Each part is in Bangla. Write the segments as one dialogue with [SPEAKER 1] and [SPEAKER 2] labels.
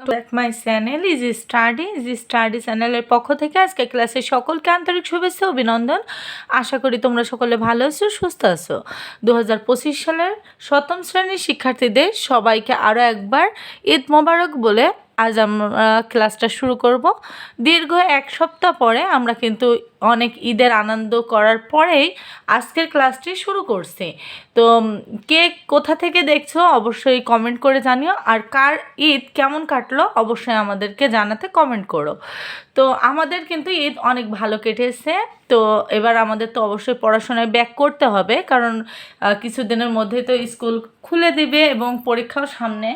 [SPEAKER 1] Back my channel is study is study চ্যানেলের পক্ষ থেকে আজকে ক্লাসে সকলকে আন্তরিক শুভেচ্ছা অভিনন্দন। আশা করি তোমরা সকলে ভালো আছো, সুস্থ আছো। দু হাজার পঁচিশ সালের সপ্তম শ্রেণির শিক্ষার্থীদের সবাইকে আরও একবার ঈদ মোবারক বলে আজ আমরা ক্লাসটা শুরু করব। দীর্ঘ এক সপ্তাহ পরে আমরা কিন্তু অনেক ঈদের আনন্দ করার পরেই আজকের ক্লাসটি শুরু করছি। তো কে কোথা থেকে দেখছ অবশ্যই কমেন্ট করে জানিও। আর কার ঈদ কেমন কাটলো অবশ্যই আমাদেরকে জানাতে কমেন্ট করো। তো, আমাদের কিন্তু ঈদ অনেক ভালো কেটেছে। তো, এবার আমাদের তো অবশ্যই পড়াশোনায় ব্যাক করতে হবে। কারণ কিছুদিনের মধ্যেই তো স্কুল খুলে দিবে এবং পরীক্ষাও সামনে।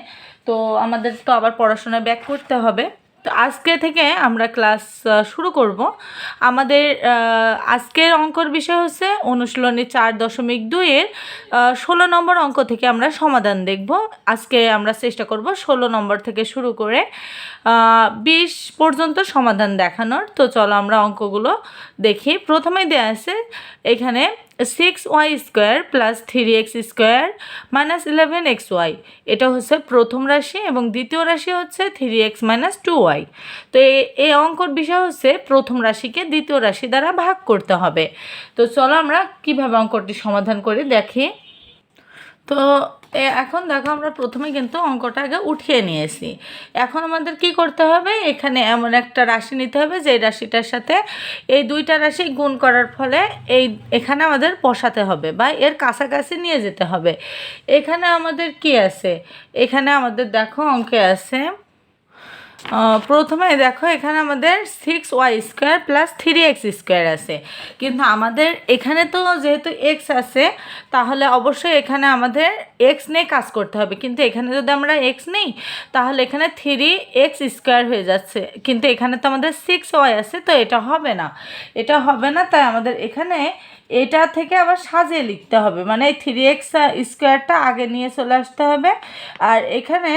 [SPEAKER 1] তো, আমাদের তো আবার পড়াশোনায় ব্যাক করতে হবে। তো আজকে থেকে আমরা ক্লাস শুরু করব। আমাদের আজকের অঙ্কর বিষয় হচ্ছে অনুশীলনী চার দশমিক দুইয়ের ষোলো নম্বর অঙ্ক থেকে আমরা সমাধান দেখব। আজকে আমরা চেষ্টা করব ষোলো নম্বর থেকে শুরু করে বিশ পর্যন্ত সমাধান দেখানোর। তো চলো আমরা অঙ্কগুলো দেখি। প্রথমেই দেওয়া আছে এখানে six Y square plus three X square minus eleven X Y এটা হচ্ছে প্রথম রাশি এবং দ্বিতীয় রাশি হচ্ছে three X minus two Y তো এই অঙ্কর বিষয় হচ্ছে প্রথম রাশিকে দ্বিতীয় রাশি দ্বারা ভাগ করতে হবে। তো চলো আমরা কীভাবে অঙ্কটি সমাধান করে দেখি। তো এখন দেখো আমরা প্রথমে কিন্তু অঙ্কটা আগে উঠিয়ে নিয়েছি। এখন আমাদের কি করতে হবে? এখানে এমন একটা রাশি নিতে হবে, যে রাশিটার সাথে এই দুইটা রাশি গুণ করার ফলে এই, এখানে আমাদের বসাতে হবে বা এর কাছাকাছি নিয়ে যেতে হবে। এখানে আমাদের কি আছে? এখানে আমাদের দেখো অঙ্কে আছে প্রথমে দেখো, এখানে আমাদের six Y square plus three X square আছে। কিন্তু আমাদের এখানে তো যেহেতু এক্স আছে, তাহলে অবশ্যই এখানে আমাদের এক্স নিয়ে কাজ করতে হবে। কিন্তু এখানে যদি আমরা এক্স নেই, তাহলে এখানে থ্রি এক্স স্কোয়ার হয়ে যাচ্ছে। কিন্তু এখানে তো আমাদের সিক্স ওয়াই আছে, তো এটা হবে না। এটা হবে না, তাই আমাদের এখানে এটা থেকে আবার সাজিয়ে লিখতে হবে। মানে এই থ্রি এক্স স্কোয়ারটা আগে নিয়ে চলে আসতে হবে। আর এখানে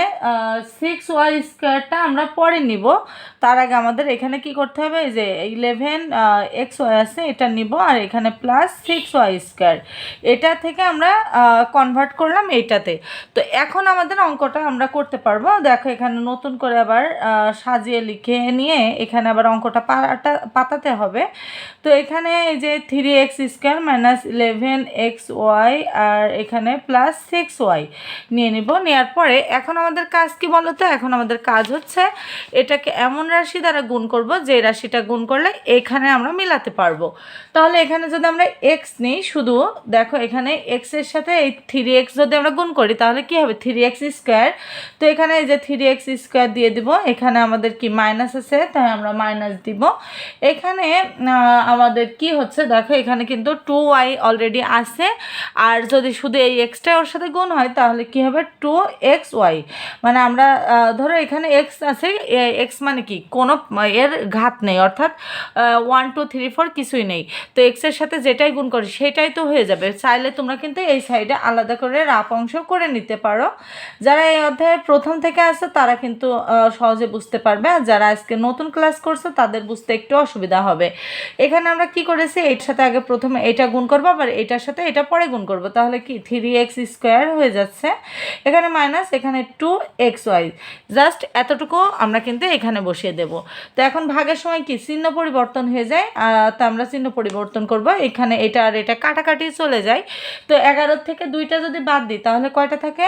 [SPEAKER 1] সিক্স ওয়াই স্কোয়ারটা আমরা পরে নিব। তার আগে আমাদের এখানে কি করতে হবে? যে ইলেভেন এক্স ওয়াই আছে, এটা নিব, আর এখানে প্লাস সিক্স ওয়াই স্কোয়ার এটা থেকে আমরা কনভার্ট করলাম এইটাতে। তো এখন আমাদের অঙ্কটা আমরা করতে পারব। দেখো এখানে নতুন করে আবার সাজিয়ে লিখে নিয়ে এখানে আবার অঙ্কটা পাটা, পাতাতে হবে। তো এখানে এই যে three X square minus eleven X Y আর এখানে প্লাস সিক্স ওয়াই নিয়ে নিব। নেওয়ার পরে এখন আমাদের কাজ কি বলো তো এখন আমাদের কাজ হচ্ছে এটাকে এমন রাশি দ্বারা গুণ করব, যে রাশিটা গুণ করলে এখানে আমরা মিলাতে পারব। তাহলে এখানে যদি আমরা এক্স নিই, শুধু দেখো এখানে এক্সের সাথে এই থ্রি এক্স যদি আমরা গুণ করি, তাহলে কি হবে? থ্রি এক্স স্কোয়ার তো এখানে এই যে থ্রি এক্স স্কোয়ার দিয়ে দিব, এখানে আমাদের কি মাইনাস আছে, তাই আমরা মাইনাস দিব। এখানে আমাদের কি হচ্ছে, দেখো এখানে কিন্তু টু ওয়াই অলরেডি আছে। আর যদি শুধু এই এক্সটা ওর সাথে গুণ হয়, তাহলে কি হবে? টু এক্স ওয়াই মানে আমরা ধরো এখানে এক্স আছে এক্স মানে কি? কোনো, এর ঘাত নেই, অর্থাৎ ওয়ান টু থ্রি ফোর কিছুই নেই। তো এক্সের সাথে যেটাই গুণ করি, সেটাই তো হয়ে যাবে। চাইলে তোমরা কিন্তু এই সাইডে আলাদা করে রাপ অংশ করে নিতে পারো। যারা এই অধ্যায়ে প্রথম থেকে আসছে তারা কিন্তু সহজে বুঝতে পারবে। আর যারা আজকে নতুন ক্লাস করছে, তাদের বুঝতে একটু অসুবিধা হবে। এখানে আমরা কি করেছি? এটার সাথে আগে প্রথমে এটা গুণ করব, আবার এটার সাথে এটা পরে গুণ করব। তাহলে কি? থ্রি এক্স স্কোয়ার হয়ে যাচ্ছে। এখানে মাইনাস এখানে টু এক্স ওয়াই জাস্ট এতটুকু আমরা কিন্তু এখানে বসিয়ে দেব। তো এখন ভাগের সময় কি? চিহ্ন পরিবর্তন হয়ে যায় তা আমরা চিহ্ন পরিবর্তন করব। এখানে এটা আর এটা কাটাকাটি চলে যায়। তো এগারোর থেকে দুইটা যদি বাদ দিই, তাহলে কয়টা থাকে?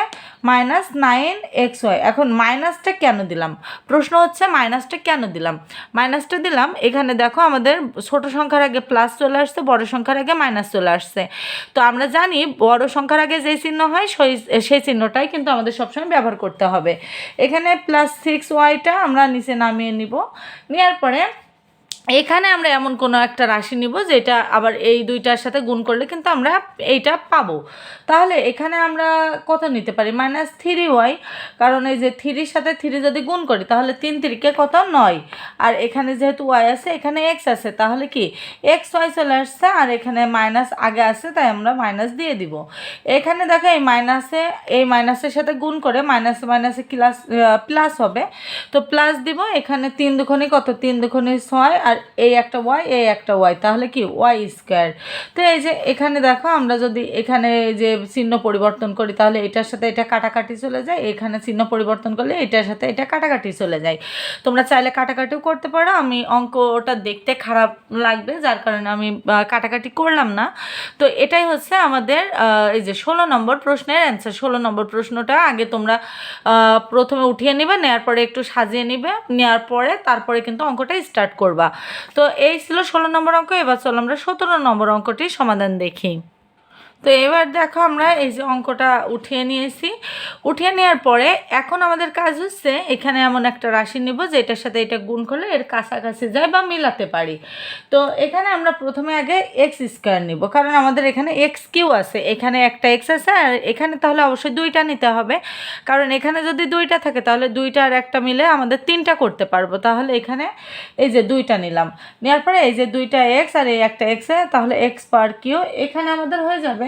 [SPEAKER 1] Minus nine X Y. এখন মাইনাসটা কেন দিলাম? প্রশ্ন হচ্ছে মাইনাসটা কেন দিলাম? মাইনাসটা দিলাম, এখানে দেখো আমাদের ছোট সংখ্যার আগে প্লাস চলে আসছে, বড় সংখ্যার আগে মাইনাস চলে আসছে। তো আমরা জানি বড় সংখ্যার আগে যে চিহ্ন হয়, সেই সেই চিহ্নটাই কিন্তু আমাদের সবসময় ব্যবহার করতে হবে। এখানে প্লাস সিক্স ওয়াইটা আমরা নিচে নামিয়ে নিব। নেওয়ার পরে এখানে আমরা এমন কোনো একটা রাশি নিব যেটা আবার এই দুইটার সাথে গুণ করলে কিন্তু আমরা এইটা পাবো। তাহলে এখানে আমরা কত নিতে পারি? মাইনাস থ্রি ওয়াই, কারণ এই যে থ্রির সাথে থ্রি যদি গুণ করি, তাহলে তিন তিরিকে কত? নয়। আর এখানে যেহেতু ওয়াই আছে, এখানে এক্স আছে, তাহলে কি? এক্স ওয়াই চলে আসছে, আর এখানে মাইনাস আগে আছে, তাই আমরা মাইনাস দিয়ে দিব। এখানে দেখো এই মাইনাসে, এই মাইনাসের সাথে গুণ করে মাইনাসে মাইনাসে ক্লাস প্লাস হবে। তো প্লাস দিব, এখানে তিন দুখনি কত? তিন দুখনি ছয়, আর আর এই একটা ওয়াই এই একটা ওয়াই তাহলে কি ওয়াই স্কোয়ার তো এই যে এখানে দেখো, আমরা যদি এখানে যে চিহ্ন পরিবর্তন করি, তাহলে এটার সাথে এটা কাটাকাটি চলে যায়, এখানে চিহ্ন পরিবর্তন করলে এটার সাথে এটা কাটাকাটি চলে যায়। তোমরা চাইলে কাটাকাটিও করতে পারো, আমি অঙ্কটা দেখতে খারাপ লাগবে, যার কারণে আমি কাটাকাটি করলাম না। তো এটাই হচ্ছে আমাদের এই যে ষোলো নম্বর প্রশ্নের অ্যান্সার ষোলো নম্বর প্রশ্নটা আগে তোমরা প্রথমে উঠিয়ে নিবে নেওয়ার পরে একটু সাজিয়ে নিবে নেওয়ার পরে তারপরে কিন্তু অঙ্কটা স্টার্ট করবা। তো এই ছিল ষোলো নম্বর অঙ্ক এবার চলো আমরা সতেরো নম্বর অঙ্কটির সমাধান দেখি। তো এবার দেখো আমরা এই যে অঙ্কটা উঠিয়ে নিয়েছি। উঠিয়ে নেওয়ার পরে এখন আমাদের কাজ হচ্ছে এখানে এমন একটা রাশি নিব যে এটার সাথে এটা গুণ করলে এর কাছাকাছি যায় বা মিলাতে পারি। তো এখানে আমরা প্রথমে আগে এক্স স্কোয়ার নিব, কারণ আমাদের এখানে এক্স কিউ আছে, এখানে একটা এক্স আছে আর এখানে তাহলে অবশ্যই দুইটা নিতে হবে। কারণ এখানে যদি দুইটা থাকে তাহলে দুইটা আর একটা মিলে আমাদের তিনটা করতে পারব। তাহলে এখানে এই যে দুইটা নিলাম। নেওয়ার পরে এই যে দুইটা এক্স আর এই একটা এক্স তাহলে এক্স পার কিউ এখানে আমাদের হয়ে যাবে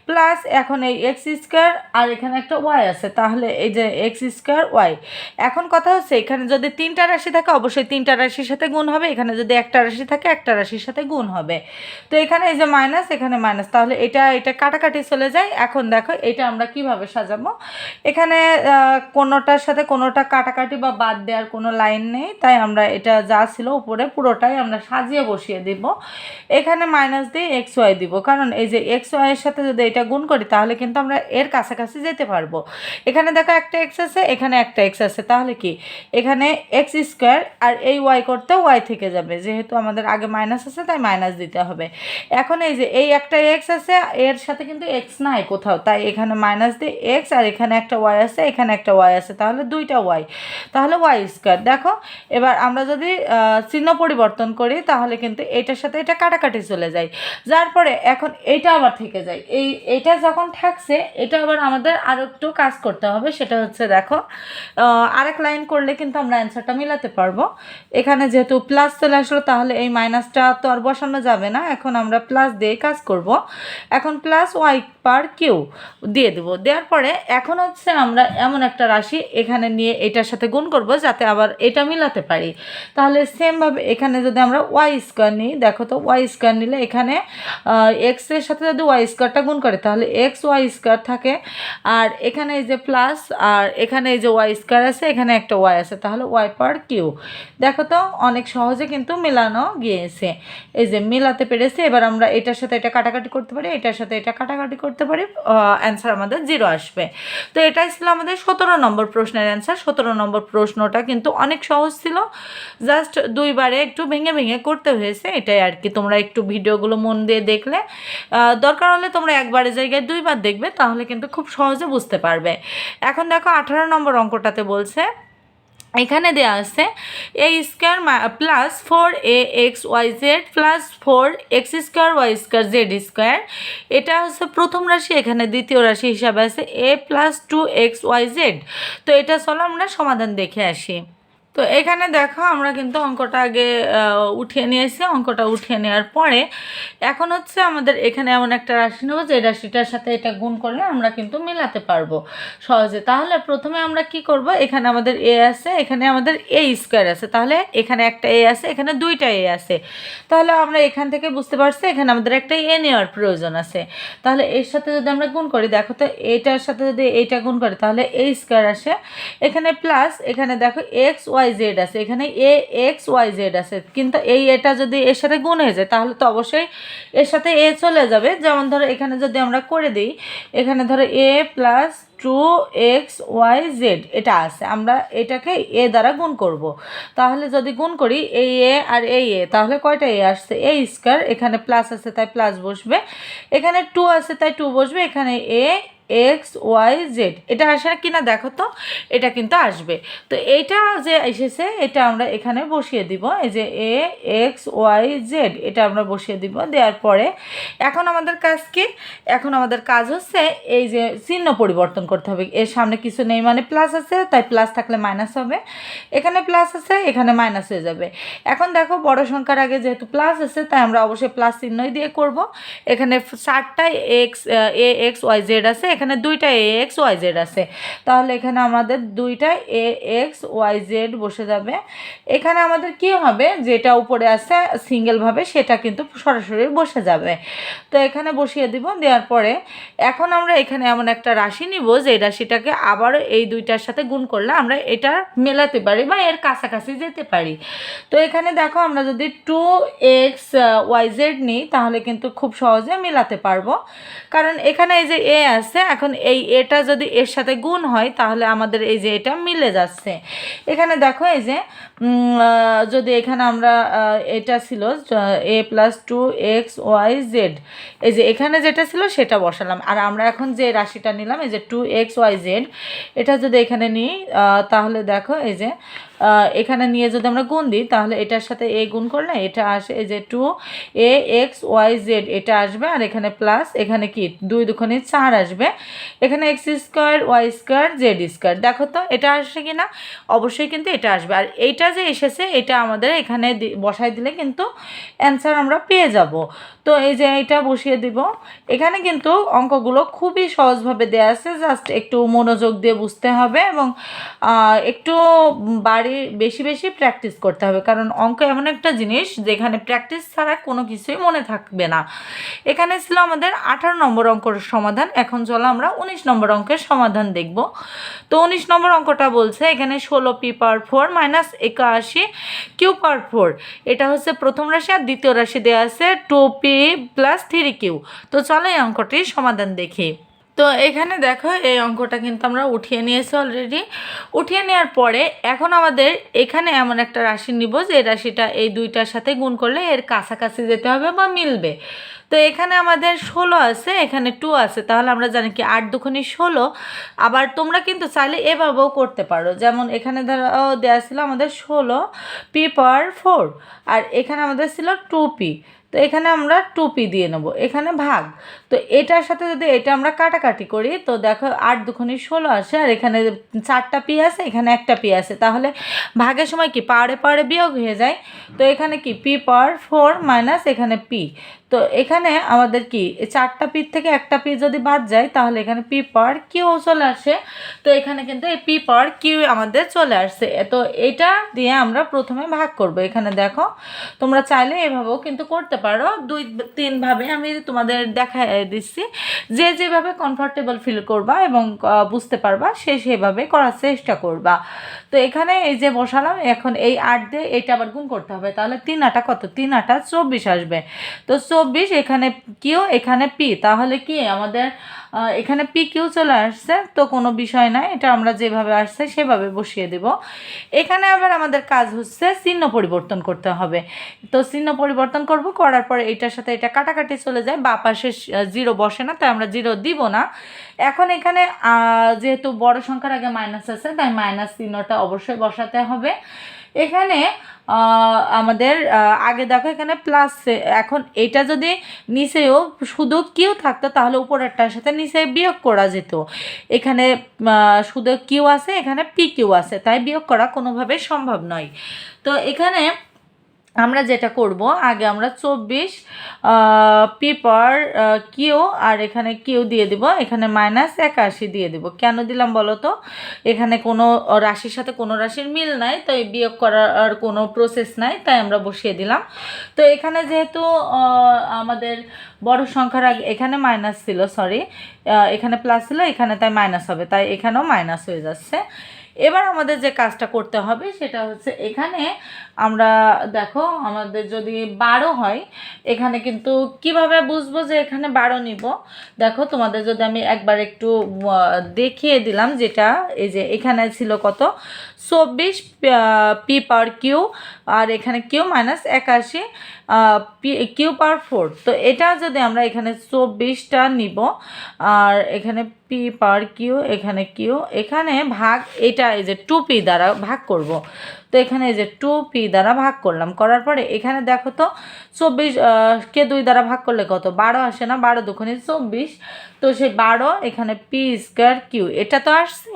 [SPEAKER 1] প্লাস এখন এই এক্স স্কোয়ার আর এখানে একটা ওয়াই আছে, তাহলে এই যে এক্স স্কোয়ার ওয়াই এখন কথা হচ্ছে, এখানে যদি তিনটা রাশি থাকে, অবশ্যই তিনটা রাশির সাথে গুণ হবে, এখানে যদি একটা রাশি থাকে, একটা রাশির সাথে গুণ হবে। তো এখানে এই যে মাইনাস এখানে মাইনাস তাহলে এটা এটা কাটাকাটি চলে যায়। এখন দেখো, এটা আমরা কীভাবে সাজাবো? এখানে কোনোটার সাথে কোনোটা কাটাকাটি বা বাদ দেওয়ার কোনো লাইন নেই, তাই আমরা এটা যা ছিল উপরে পুরোটাই আমরা সাজিয়ে বসিয়ে দিব। এখানে মাইনাস দিয়ে এক্স ওয়াই দিব, কারণ এই যে এক্স ওয়াইয়ের সাথে যদি এটা গুণ করি, তাহলে কিন্তু আমরা এর কাছাকাছি যেতে পারব। এখানে দেখো একটা এক্স আছে, এখানে একটা এক্স আছে, তাহলে কি? এখানে এক্স স্কোয়ার আর এই ওয়াই করতে ওয়াই থেকে যাবে, যেহেতু আমাদের আগে মাইনাস আছে, তাই মাইনাস দিতে হবে। এখন এই যে এই একটা এক্স আছে, এর সাথে কিন্তু এক্স নাই কোথাও, তাই এখানে মাইনাস দিয়ে এক্স আর এখানে একটা ওয়াই আছে, এখানে একটা ওয়াই আছে, তাহলে দুইটা ওয়াই তাহলে ওয়াই স্কোয়ার দেখো, এবার আমরা যদি চিহ্ন পরিবর্তন করি, তাহলে কিন্তু এটার সাথে এটা কাটাকাটি চলে যায়। যার পরে এখন এইটা আবার থেকে যায়, এই এটা যখন থাকছে, এটা আবার আমাদের আরও একটু কাজ করতে হবে, সেটা হচ্ছে দেখো আরেক লাইন করলে কিন্তু আমরা অ্যান্সারটা মিলাতে পারব। এখানে যেহেতু প্লাস চলে আসলো, তাহলে এই মাইনাসটা তো আর বসানো যাবে না। এখন আমরা প্লাস দিয়ে কাজ করব। এখন প্লাস ওয়াই পার কিউ দিয়ে দেবো। দেওয়ার পরে এখন হচ্ছে আমরা এমন একটা রাশি এখানে নিয়ে এটার সাথে গুণ করব, যাতে আবার এটা মিলাতে পারি। তাহলে সেমভাবে এখানে যদি আমরা ওয়াই স্কোয়ার নিই, দেখো তো ওয়াই স্কোয়ার নিলে এখানে এক্সের সাথে যদি ওয়াই স্কোয়ারটা গুণ করে তাহলে এক্স ওয়াই স্কোয়ার থাকে। আর এখানে এই যে প্লাস আর এখানে এই যে ওয়াই স্কোয়ার আছে, এখানে একটা ওয়াই আছে, তাহলে ওয়াই পার কিউ দেখো তো, অনেক সহজে কিন্তু মেলানো গিয়েছে। এই যে মেলাতে পেরেছে, এবার আমরা এটার সাথে এটা কাটাকাটি করতে পারি, এটার সাথে এটা কাটাকাটি করতে পারি অ্যান্সার আমাদের জিরো আসবে। তো এটাই ছিল আমাদের সতেরো নম্বর প্রশ্নের অ্যান্সার সতেরো নম্বর প্রশ্নটা কিন্তু অনেক সহজ ছিল। জাস্ট দুইবারে একটু ভেঙে ভেঙে করতে হয়েছে, এটাই আর কি। তোমরা একটু ভিডিওগুলো মন দিয়ে দেখলে। দরকার হলে তোমরা একবারের জায়গায় দুইবার দেখবে, তাহলে কিন্তু খুব সহজে বুঝতে পারবে। এখন দেখো আঠারো নম্বর অঙ্কটাতে বলছে, এখানে দেওয়া আছে A square plus four A X Y Z plus four X square Y square Z square এটা হচ্ছে প্রথম রাশি, এখানে দ্বিতীয় রাশি হিসাবে আছে A plus two X Y Z তো এটা চলো আমরা সমাধান দেখে আসি। তো এখানে দেখো আমরা কিন্তু অঙ্কটা আগে উঠিয়ে নিয়েছি। অঙ্কটা উঠিয়ে নেওয়ার পরে এখন হচ্ছে আমাদের এখানে এমন একটা রাশি নেব যে রাশিটার সাথে এটা গুণ করলে আমরা কিন্তু মেলাতে পারব সহজে। তাহলে প্রথমে আমরা কি করব? এখানে আমাদের এ আছে, এখানে আমাদের এ স্কোয়ার আছে। তাহলে এখানে একটা এ আছে, এখানে দুইটা এ আছে। তাহলে আমরা এখান থেকে বুঝতে পারছি এখানে আমাদের একটা এ নেওয়ার প্রয়োজন আছে। তাহলে এর সাথে যদি আমরা গুণ করি, দেখো তো এটার সাথে যদি এইটা গুণ করি, তাহলে এ স্কোয়ার আসে। এখানে প্লাস এখানে দেখো এক্স ওয়াই জেড আছে, এখানে এ এক্স ওয়াই জেড আছে। কিন্তু এই এটা যদি এর সাথে গুণ হয়ে যায়, তাহলে তো অবশ্যই এর সাথে এ চলে যাবে। যেমন ধরো, এখানে যদি আমরা করে দিই, এখানে ধরো A plus two X Y Z এটা আছে। আমরা এটাকে এ দ্বারা গুণ করব। তাহলে যদি গুণ করি এই এ আর এই এ তাহলে কয়টা এ আসছে? এ স্কোয়ার এখানে প্লাস আছে, তাই প্লাস বসবে। এখানে টু আছে, তাই টু বসবে। এখানে এ এক্স ওয়াই জেড এটা আসে কি না দেখো তো, এটা কিন্তু আসবে। তো এইটা যে এসেছে, এটা আমরা এখানে বসিয়ে দিব। এই যে এ এক্স ওয়াই জেড এটা আমরা বসিয়ে দিব। দেওয়ার পরে এখন আমাদের কাজ কি? এখন আমাদের কাজ হচ্ছে এই যে চিহ্ন পরিবর্তন করতে হবে। এর সামনে কিছু নেই মানে প্লাস আছে, তাই প্লাস থাকলে মাইনাস হবে। এখানে প্লাস আছে, এখানে মাইনাস হয়ে যাবে। এখন দেখো, বড় সংখ্যার আগে যেহেতু প্লাস আছে, তাই আমরা অবশ্যই প্লাস চিহ্নই দিয়ে করব। এখানে চারটায় X A X Y Z আছে এখানে দুইটা এ এক্স ওয়াই জেড আছে। তাহলে এখানে আমাদের দুইটা এ এক্স ওয়াই জেড বসে যাবে। এখানে আমাদের কি হবে? যেটা উপরে আছে সিঙ্গেলভাবে সেটা কিন্তু সরাসরি বসে যাবে। তো এখানে বসিয়ে দিব, দেওয়ার পরে এখন আমরা এখানে এমন একটা রাশি নিব যে রাশিটাকে আবারও এই দুইটার সাথে গুণ করলে আমরা এটা মেলাতে পারি বা এর কাছাকাছি যেতে পারি। তো এখানে দেখো, আমরা যদি টু এক্স ওয়াই জেড নিই, তাহলে কিন্তু খুব সহজে মেলাতে পারব। কারণ এখানে এই যে এ আছে এখন এই এটা যদি এর সাথে গুণ হয়, তাহলে আমাদের এই যে এটা মিলে যাচ্ছে। এখানে দেখো এই যে যদি এখানে আমরা এটা ছিল A plus two X Y Z এই যে এখানে যেটা ছিল সেটা বসালাম। আর আমরা এখন যে রাশিটা নিলাম, এই যে টু এক্স ওয়াই জেড এটা যদি এখানে নিই তাহলে দেখো এই যে এখানে নিয়ে যদি আমরা গুণ দিই, তাহলে এটার সাথে এ গুণ করলে এটা আসে এই যে two A, X, Y, Z, এটা আসবে আর এখানে প্লাস এখানে কি? দুই দুখানে চার আসবে। এখানে X square, Y square, Z square. দেখো তো, এটা আসছে কি না? অবশ্যই কিন্তু এটা আসবে। আর এইটা যে এসেছে, এটা আমাদের এখানে বসাই দিলে কিন্তু অ্যান্সার আমরা পেয়ে যাব। তো এই যে এটা বসিয়ে দিব। এখানে কিন্তু অঙ্কগুলো খুবই সহজভাবে দেওয়া আছে। জাস্ট একটু মনোযোগ দিয়ে বুঝতে হবে এবং একটু বাড়ি বেশি বেশি প্র্যাকটিস করতে হবে। কারণ অঙ্ক এমন একটা জিনিস যেখানে প্র্যাকটিস ছাড়া কোনো কিছুই মনে থাকবে না। এখানে ছিল আমাদের আঠারো নম্বর অঙ্কের সমাধান। এখন চলো আমরা উনিশ নম্বর অঙ্কের সমাধান দেখব। তো উনিশ নম্বর অঙ্কটা বলছে, এখানে ষোলো পি পাওয়ার ফোর মাইনাস একাশি কিউ পাওয়ার ফোর এটা হচ্ছে প্রথম রাশি আর দ্বিতীয় রাশি দেওয়া আছে two P plus three Q তো চলো এই অঙ্কটির সমাধান দেখি। তো এখানে দেখো এই অঙ্কটা কিন্তু আমরা উঠিয়ে নিয়েছি অলরেডি উঠিয়ে নেওয়ার পরে এখন আমাদের এখানে এমন একটা রাশি নিব যে রাশিটা এই দুইটার সাথে গুণ করলে এর কাছাকাছি যেতে হবে বা মিলবে। তো এখানে আমাদের ষোলো আছে, এখানে টু আছে, তাহলে আমরা জানি কি আট দুখানি ষোলো। আবার তোমরা কিন্তু চাইলে এভাবেও করতে পারো। যেমন এখানে ধরো দেওয়া ছিল আমাদের ষোলো পি পাওয়ার ফোর আর এখানে আমাদের ছিল টু পি তো এখানে আমরা টু পি দিয়ে নেব। এখানে ভাগ। তো এটার সাথে যদি এটা আমরা কাটাকাটি করি, তো দেখো আট দুখানি ষোলো আসে, আর এখানে চারটা পি আছে, এখানে একটা পি আছে। তাহলে ভাগের সময় কি? পাড়ে পাড়ে বিয়োগ হয়ে যায়। তো এখানে কি? পি পাওয়ার ফোর মাইনাস এখানে পি। তো এখানে আমাদের কি? চারটা পির থেকে একটা পি যদি বাদ যায়, তাহলে এখানে পি পাওয়ার কিউ চলে আসে। তো এখানে কিন্তু এই পি পাওয়ার কিউ আমাদের চলে আসছে তো এটা দিয়ে আমরা প্রথমে ভাগ করব। এখানে দেখো, তোমরা চাইলে এভাবেও কিন্তু করতে পারো। দুই তিনভাবে আমি তোমাদের দেখা দিচ্ছি। যে যেভাবে কমফর্টেবল ফিল করবা এবং বুঝতে পারবা, সে সেভাবে করার চেষ্টা করবা। তো এখানে এই যে বসালাম, এখন এই আট দিয়ে এটা আবার গুণ করতে হবে। তাহলে তিন আটা কত? তিন আটা চব্বিশ আসবে। তো চব্বিশ এখানে কিও এখানে পি। তাহলে কি? আমাদের এখানে পি কিউ চলে আসছে, তো কোনো বিষয় নাই। এটা আমরা যেভাবে আসছে, সেভাবে বসিয়ে দেব। এখানে আবার আমাদের কাজ হচ্ছে চিহ্ন পরিবর্তন করতে হবে। তো চিহ্ন পরিবর্তন করব, করার পরে এটার সাথে এটা কাটাকাটি চলে যায়। বা পাশে জিরো বসে না, তাই আমরা জিরো দিব না। এখন এখানে যেহেতু বড় সংখ্যার আগে মাইনাস আছে, তাই মাইনাস চিহ্নটা অবশ্যই বসাতে হবে। এখানে আমাদের আগে দেখো এখানে প্লাস এখন এটা যদি নিচেও শুধু কিউ থাকতো, তাহলে উপরেরটার সাথে নিচে বিয়োগ করা যেত। এখানে শুধু কিউ আছে, এখানে পি কিউ আছে, তাই বিয়োগ করা কোনোভাবে সম্ভব নয়। তো এখানে আমরা যেটা করব, আগে আমরা চব্বিশ পি পার কিউ, আর এখানে কিউ দিয়ে দিব, এখানে মাইনাস একাশি দিয়ে দিব। কেন দিলাম বলো তো? এখানে কোনো রাশির সাথে কোনো রাশির মিল নাই তো এই বিয়োগ করার কোনো প্রসেস নাই, তাই আমরা বসিয়ে দিলাম। তো এখানে যেহেতু আমাদের বড় সংখ্যার আগে এখানে মাইনাস ছিল সরি এখানে প্লাস ছিল, এখানে তাই মাইনাস হবে, তাই এখানেও মাইনাস হয়ে যাচ্ছে। এবার আমাদের যে কাজটা করতে হবে, সেটা হচ্ছে এখানে আমরা, দেখো, আমাদের যদি বারো হয়, এখানে কিন্তু কীভাবে বুঝব যে এখানে বারো নিব? দেখো, তোমাদের যদি আমি একবার একটু দেখিয়ে দিলাম যেটা, এই যে এখানে ছিল কত? চব্বিশ পি পাওয়ার কিউ, আর এখানে কিউ মাইনাস একাশি কিউ পাওয়ার ফোর। তো এটা যদি আমরা এখানে চব্বিশটা নিব, আর এখানে পি পাওয়ার কিউ, এখানে কিউ, এখানে ভাগ, এটা এই যে টু পি দ্বারা ভাগ করব। তো এখানে এই যে টু পি দ্বারা ভাগ করলাম, করার পরে এখানে দেখো তো চব্বিশ কে দুই দ্বারা ভাগ করলে কত? বারো আসে না, বারো দুখানে চব্বিশ। তো সেই বারো, এখানে পি স্কোয়ার কিউ এটা তো আসছে,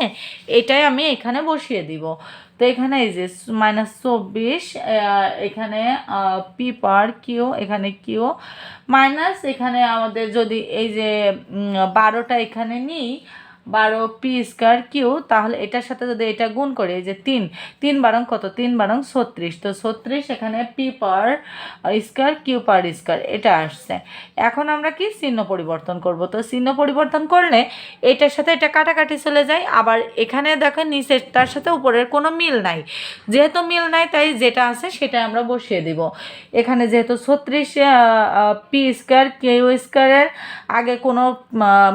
[SPEAKER 1] এটাই আমি এখানে বসিয়ে দিব। তো এখানে এই যে মাইনাস চব্বিশ এখানে পি পার কিউ এখানে কিউ মাইনাস এখানে আমাদের যদি এই যে বারোটা এখানে নিই বারো পি স্কোয়ার কিউ, তাহলে এটার সাথে যদি এটা গুণ করি যে তিন তিন বারং কত? তিন বারং ছত্রিশ। তো ছত্রিশ এখানে P per square Q per square, এটা আসছে। এখন আমরা কি চিহ্ন পরিবর্তন করব? তো চিহ্ন পরিবর্তন করলে এটার সাথে এটা কাটাকাটি চলে যায়। আবার এখানে দেখো নিচের, তার সাথে উপরের কোনো মিল নাই। যেহেতু মিল নাই, তাই যেটা আছে সেটা আমরা বসিয়ে দিব। এখানে যেহেতু ছত্রিশ পি স্কোয়ার, কিউ স্কোয়ারের আগে কোনো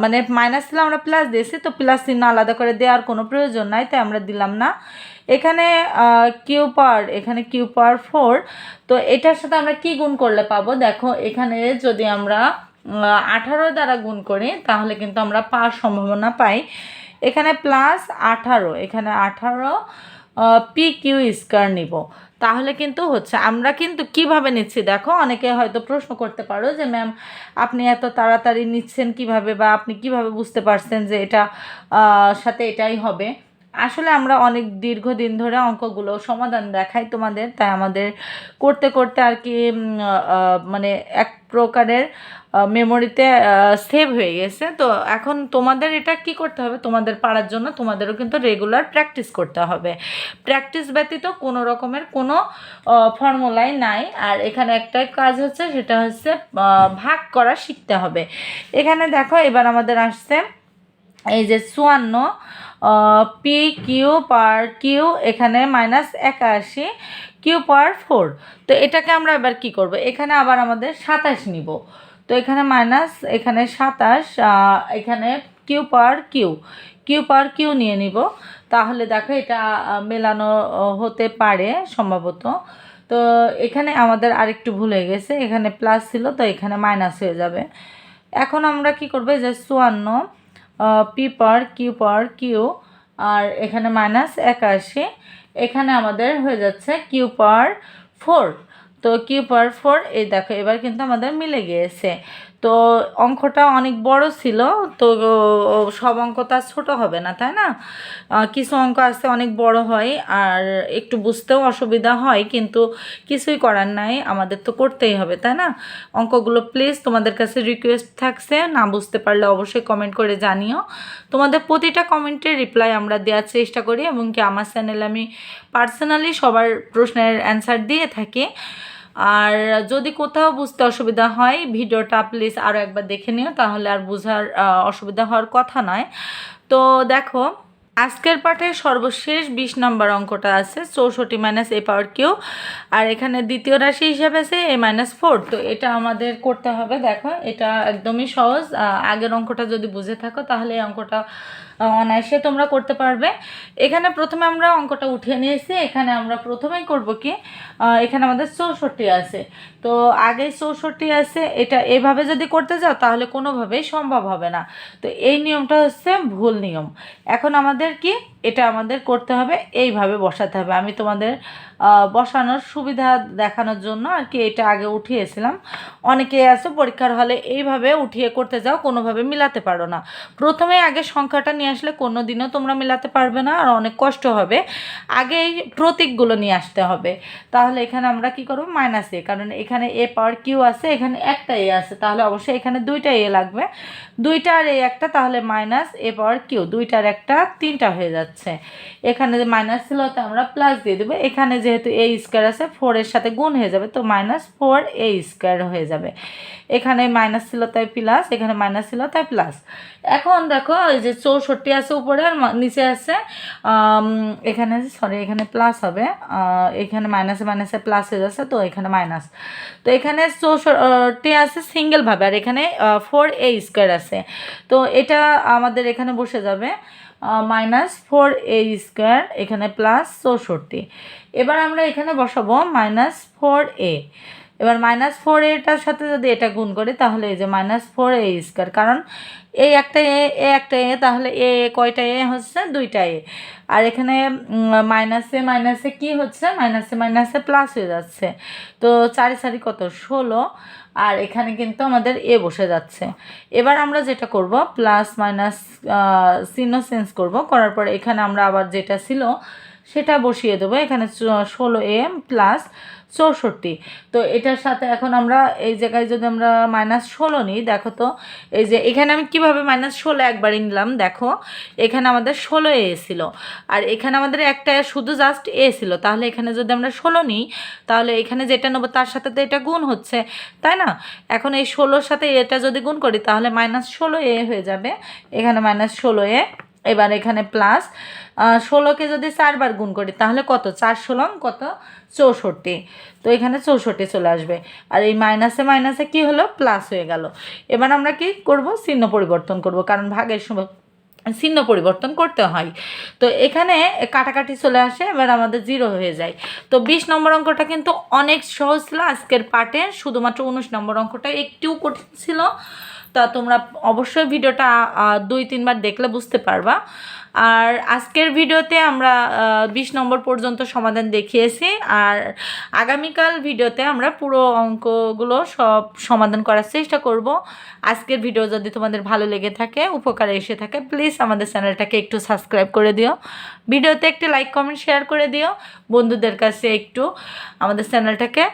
[SPEAKER 1] মানে মাইনাস ছিল, আমরা প্লাস দিয়েছি তো প্লাস চিহ্ন আলাদা করে দেওয়ার কোনো প্রয়োজন নাই, তাই আমরা দিলাম না। এখানে কিউ এখানে কিউ ফোর তো এটার সাথে আমরা কি গুণ করলে পাবো? দেখো, এখানে যদি আমরা আঠারো দ্বারা গুণ করি, তাহলে কিন্তু আমরা পাওয়ার সম্ভাবনা পাই। এখানে প্লাস আঠারো, এখানে আঠারো পি কিউ স্কোয়ার নিব। তাহলে কিন্তু হচ্ছে, আমরা কিন্তু কীভাবে নিচ্ছি? দেখো, অনেকে হয়তো প্রশ্ন করতে পারো যে, ম্যাম, আপনি এত তাড়াতাড়ি নিচ্ছেন কীভাবে? বা আপনি কীভাবে বুঝতে পারছেন যে এটা সাথে এটাই হবে? আসলে আমরা অনেক দীর্ঘদিন ধরে অঙ্কগুলো সমাধান দেখাই তোমাদের, তাই আমাদের করতে করতে আর কি মানে এক প্রকারের মেমোরিতে সেভ হয়ে গেছে। তো এখন তোমাদের এটা কি করতে হবে? তোমাদের পারার জন্য তোমাদেরও কিন্তু রেগুলার প্র্যাকটিস করতে হবে। প্র্যাকটিস ব্যতীত কোনো রকমের কোনো ফর্মুলাই নাই। আর এখানে একটাই কাজ হচ্ছে, সেটা হচ্ছে ভাগ করা শিখতে হবে। এখানে দেখো, এবার আমাদের আসছে, এই যে চুয়ান্ন পি কিউ পার কিউ এখানে মাইনাস একাশি কিউ পার ফোর তো এটাকে আমরা এবার কি করব? এখানে আবার আমাদের সাতাশ নিব। তো এখানে মাইনাস এখানে সাতাশ এখানে Q per Q Q per Q নিয়ে নিব। তাহলে দেখো এটা মেলানো হতে পারে সম্ভবত। তো এখানে আমাদের আরেকটু ভুল হয়ে গেছে। এখানে প্লাস ছিল, তো এখানে মাইনাস হয়ে যাবে। এখন আমরা কি করব? যে চুয়ান্ন P per Q per Q আর এখানে মাইনাস একাশি, এখানে আমাদের হয়ে যাচ্ছে কিউ পার ফোর তো কিউ পার ফোর এই দেখো, এবার কিন্তু আমাদের মিলে গিয়েছে। তো অঙ্কটা অনেক বড় ছিল, তো সব অঙ্ক তো আর ছোটো হবে না, তাই না? কিছু অঙ্ক আসতে অনেক বড় হয়, আর একটু বুঝতেও অসুবিধা হয়, কিন্তু কিছুই করার নাই, আমাদের তো করতেই হবে, তাই না? অঙ্কগুলো প্লিজ তোমাদের কাছে রিকোয়েস্ট থাকছে, না বুঝতে পারলে অবশ্যই কমেন্ট করে জানিও। তোমাদের প্রতিটা কমেন্টের রিপ্লাই আমরা দেওয়ার চেষ্টা করি এবং কি আমার চ্যানেলে আমি পার্সোনালি সবার প্রশ্নের অ্যান্সার দিয়ে থাকি। আর যদি কোথাও বুঝতে অসুবিধা হয়, ভিডিওটা প্লিজ আরও একবার দেখে নিও, তাহলে আর বোঝার অসুবিধা হওয়ার কথা নয়। তো দেখো, আজকের পাঠে সর্বশেষ বিশ নম্বর অঙ্কটা আছে, চৌষট্টি মাইনাস এ পাওয়ার কিউ আর এখানে দ্বিতীয় রাশি হিসাবে আছে এ মাইনাস ফোর তো এটা আমাদের করতে হবে, দেখো, এটা একদমই সহজ। আগের অঙ্কটা যদি বুঝে থাকো, তাহলে এই অঙ্কটা অনায়াসে তোমরা করতে পারবে। এখানে প্রথমে আমরা অঙ্কটা উঠিয়ে নিয়েছি। এখানে আমরা প্রথমেই করব কি এখানে আমাদের চৌষট্টি আছে। তো আগে চৌষট্টি আছে, এটা এভাবে যদি করতে যাও তাহলে কোনোভাবেই সম্ভব হবে না। তো এই নিয়মটা হচ্ছে ভুল নিয়ম। এখন আমাদের কি, এটা আমাদের করতে হবে, এইভাবে বসাতে হবে। আমি তোমাদের বসানোর সুবিধা দেখানোর জন্য আর কি এটা আগে উঠিয়েছিলাম। অনেকে আছে পরীক্ষার হলে এইভাবে উঠিয়ে করতে যাও, কোনোভাবে মিলাতে পারো না। প্রথমে আগে সংখ্যাটা নিয়ে আসলে কোনো দিনও তোমরা মিলাতে পারবে না, আর অনেক কষ্ট হবে। আগে এই প্রতীকগুলো নিয়ে আসতে হবে। তাহলে এখানে আমরা কি করব? মাইনাস এ কারণ এখানে এ পাওয়ার কিউ আছে, এখানে একটা এ আছে। তাহলে অবশ্যই এখানে দুইটা এ লাগবে। দুইটা আর এ একটা, তাহলে মাইনাস এ পাওয়ার কিউ দুইটার একটা তিনটা হয়ে যাচ্ছে। এখানে যে মাইনাস ছিল তো আমরা প্লাস দিয়ে দেবো। এখানে যেহেতু এ স্কোয়ার আছে ফোরের সাথে গুণ হয়ে যাবে, তো মাইনাস ফোর এ স্কোয়ার হয়ে যাবে। এখানে মাইনাস ছিল তাই প্লাস এখানে মাইনাস ছিল তাই প্লাস এখন দেখো, এই যে চৌষট্টি আছে উপরে আর নিচে আছে এখানে সরি এখানে প্লাস হবে। এখানে মাইনাসে মাইনাসে প্লাস হয়ে যাচ্ছে, তো এখানে মাইনাস তো এখানে চৌষট্টি আছে সিঙ্গেলভাবে আর এখানে ফোর এ স্কোয়ার আছে। তো এটা আমাদের এখানে বসে যাবে। মাইনাস ফোর এ স্কোয়ার এখানে প্লাস চৌষট্টি। এবার আমরা এখানে বসাবো মাইনাস ফোর এ এবার মাইনাস ফোর এটার সাথে যদি এটা গুণ করি, তাহলে এই যে মাইনাস ফোর এ স্কোয়ার কারণ এই একটা এ এ একটা এ, তাহলে এ, কয়টা এ হচ্ছে? দুইটা এ। আর এখানে মাইনাসে মাইনাসে কি হচ্ছে? মাইনাসে মাইনাসে প্লাস হয়ে যাচ্ছে। তো চারি চারি কত? ষোলো। আর এখানে কিন্তু আমাদের এ বসে যাচ্ছে। এবার আমরা যেটা করব প্লাস মাইনাস চিহ্ন চেঞ্জ করব। করার পর এখানে আমরা আবার যেটা ছিল, সেটা বসিয়ে দেবো। এখানে ষোলো এম প্লাস চৌষট্টি। তো এটার সাথে এখন আমরা এই জায়গায় যদি আমরা মাইনাস ষোলো নিই, দেখো তো, এই যে এখানে আমি কীভাবে মাইনাস ষোলো একবারই নিলাম, দেখো, এখানে আমাদের ষোলো এ ছিল। আর এখানে আমাদের একটা শুধু জাস্ট এ ছিল, তাহলে এখানে যদি আমরা ষোলো নিই, তাহলে এখানে যেটা নেব তার সাথে তো এটা গুণ হচ্ছে, তাই না? এখন এই ষোলোর সাথে এটা যদি গুণ করি, তাহলে মাইনাস ষোলো এ হয়ে যাবে, এখানে মাইনাস ষোলো এ এবার এখানে প্লাস ষোলোকে যদি চারবার গুণ করি, তাহলে কত? চার ষোলো কত? চৌষট্টি। তো এখানে চৌষট্টি চলে আসবে। আর এই মাইনাসে মাইনাসে কি হলো? প্লাস হয়ে গেল। এবার আমরা কি করব? চিহ্ন পরিবর্তন করব, কারণ ভাগের সময় চিহ্ন পরিবর্তন করতে হয়। তো এখানে কাটাকাটি চলে আসে, এবার আমাদের জিরো হয়ে যায়। তো বিশ নম্বর অঙ্কটা কিন্তু অনেক সহজ ছিল। আজকের পার্টে শুধুমাত্র উনিশ নম্বর অঙ্কটা একটু কঠিন ছিল। তা তোমরা অবশ্যই ভিডিওটা দুই, তিনবার দেখলে বুঝতে পারবা। আর আজকের ভিডিওতে আমরা বিশ নম্বর পর্যন্ত সমাধান দেখিয়েছি। আর আগামীকাল ভিডিওতে আমরা পুরো অঙ্কগুলো সব সমাধান করার চেষ্টা করব। আজকের ভিডিও যদি তোমাদের ভালো লেগে থাকে, উপকারে এসে থাকে প্লিজ আমাদের চ্যানেলটাকে একটু সাবস্ক্রাইব করে দিও। ভিডিওতে একটি লাইক কমেন্ট শেয়ার করে দিও। বন্ধুদের কাছে একটু আমাদের চ্যানেলটাকে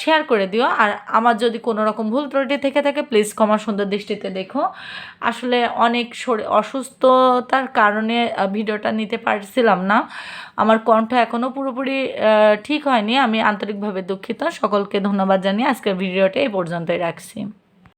[SPEAKER 1] শেয়ার করে দিও। আর আমার যদি কোনো রকম ভুল ত্রুটি থেকে থাকে প্লিজ ক্ষমা সুন্দর দৃষ্টিতে দেখো। আসলে অনেক শরীর অসুস্থতার কারণে ভিডিওটা নিতে পারছিলাম না। আমার কণ্ঠ এখনও পুরোপুরি ঠিক হয়নি। আমি আন্তরিকভাবে দুঃখিত। সকলকে ধন্যবাদ জানিয়ে আজকের ভিডিওটা এই পর্যন্তই রাখছি।